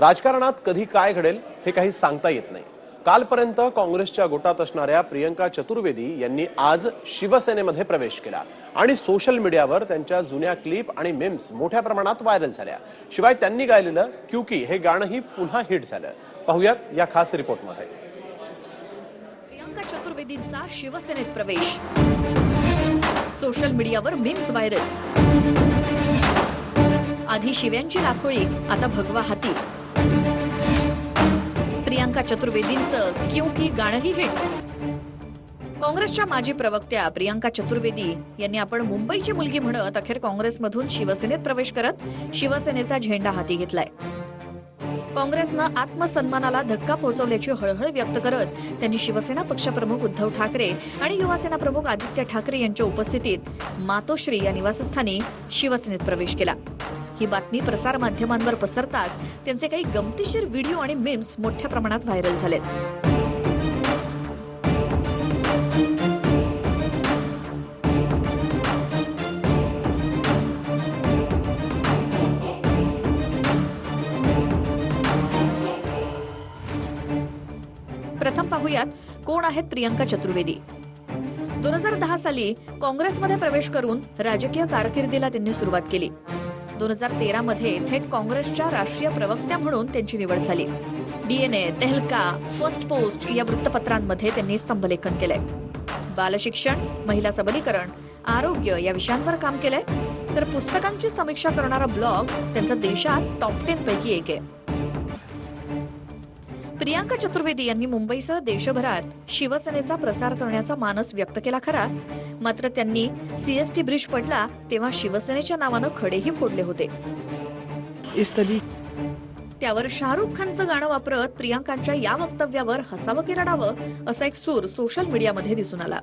राजकारणात कधी काय घडेल हे काही सांगता येत नाही. कालपर्यंत काँग्रेसच्या गोटात असणाऱ्या प्रियंका चतुर्वेदी यांनी आज शिवसेनेमध्ये प्रवेश केला आणि सोशल मीडियावर त्यांच्या जुन्या क्लिप आणि मेम्स मोठ्या प्रमाणात व्हायरल झाल्या. शिवाय त्यांनी गायलेलं क्युकी हे गाणंही पुन्हा हिट झालं. पाहुयात या खास रिपोर्टमध्ये. प्रियंका चतुर्वेदींचा शिवसेनेत प्रवेश. सोशल मीडियावर मीम्स व्हायरल आधी शिव्यांची लाखोळी आता भगवा हाती. प्रियंका चतुर्वेदींचं क्योंकि गाणंही हिट. काँग्रेसच्या माजी प्रवक्त्या प्रियांका चतुर्वेदी यांनी आपण मुंबईची मुलगी म्हणत अखेर काँग्रेसमधून शिवसेनेत प्रवेश करत शिवसेनेचा झेंडा हाती घेतलाय. काँग्रेसनं आत्मसन्मानाला धक्का पोहोचवल्याची हळहळ व्यक्त करत त्यांनी शिवसेना पक्षप्रमुख उद्धव ठाकरे आणि युवासेना प्रमुख आदित्य ठाकरे यांच्या उपस्थितीत मातोश्री या निवासस्थानी शिवसेनेत प्रवेश केला. ही बातमी प्रसार माध्यमांवर पसरताच त्यांचे काही गमतीशीर व्हिडिओ आणि मेम्स मोठ्या प्रमाणात व्हायरल झालेत. प्रथम पाहूयात कोण आहेत प्रियंका चतुर्वेदी? दोन हजार दहा साली काँग्रेसमध्ये प्रवेश करून राजकीय कारकिर्दीला त्यांनी सुरुवात केली. दोन हजार तेरा मध्ये थेट काँग्रेसच्या राष्ट्रीय प्रवक्त्या म्हणून त्यांची निवड झाली. डीएनए तेहलका फर्स्ट पोस्ट या वृत्तपत्रांमध्ये त्यांनी स्तंभलेखन केलंय. बालशिक्षण महिला सबलीकरण आरोग्य या विषयांवर काम केलंय. तर पुस्तकांची समीक्षा करणारा ब्लॉग त्यांचा देशात टॉप टेन पैकी एक आहे. प्रियांका चतुर्वेदी यांनी मुंबईसह देशभरात शिवसेनेचा प्रसार करण्याचा मानस व्यक्त केला खरा. मात्र त्यांनी सीएसटी ब्रिज पडला तेव्हा शिवसेनेच्या नावानं खडेही फोडले होते. त्यावर शाहरुख खानचं गाणं वापरत प्रियांकांच्या या वक्तव्यावर हसावं की रडावं असा एक सूर सोशल मीडियामध्ये दिसून आला.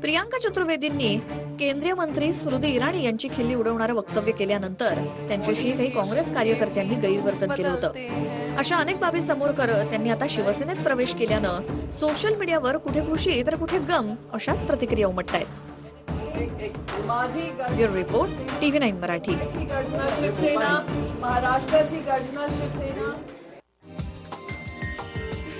प्रियांका चतुर्वेदींनी केंद्रीय मंत्री स्मृती इराणी यांची खिल्ली उडवणारं वक्तव्य केल्यानंतर त्यांच्याशी काही काँग्रेस कार्यकर्त्यांनी गैरवर्तन केलं होतं. अशा अनेक बाबी समोर करत त्यांनी आता शिवसेनेत प्रवेश केल्यानं सोशल मीडियावर कुठे खुशी तर कुठे गम अशाच प्रतिक्रिया उमटतायत. माझी bureau report TV nine Marathi. Shiv Sena महाराष्ट्राची गर्जना शिवसेना.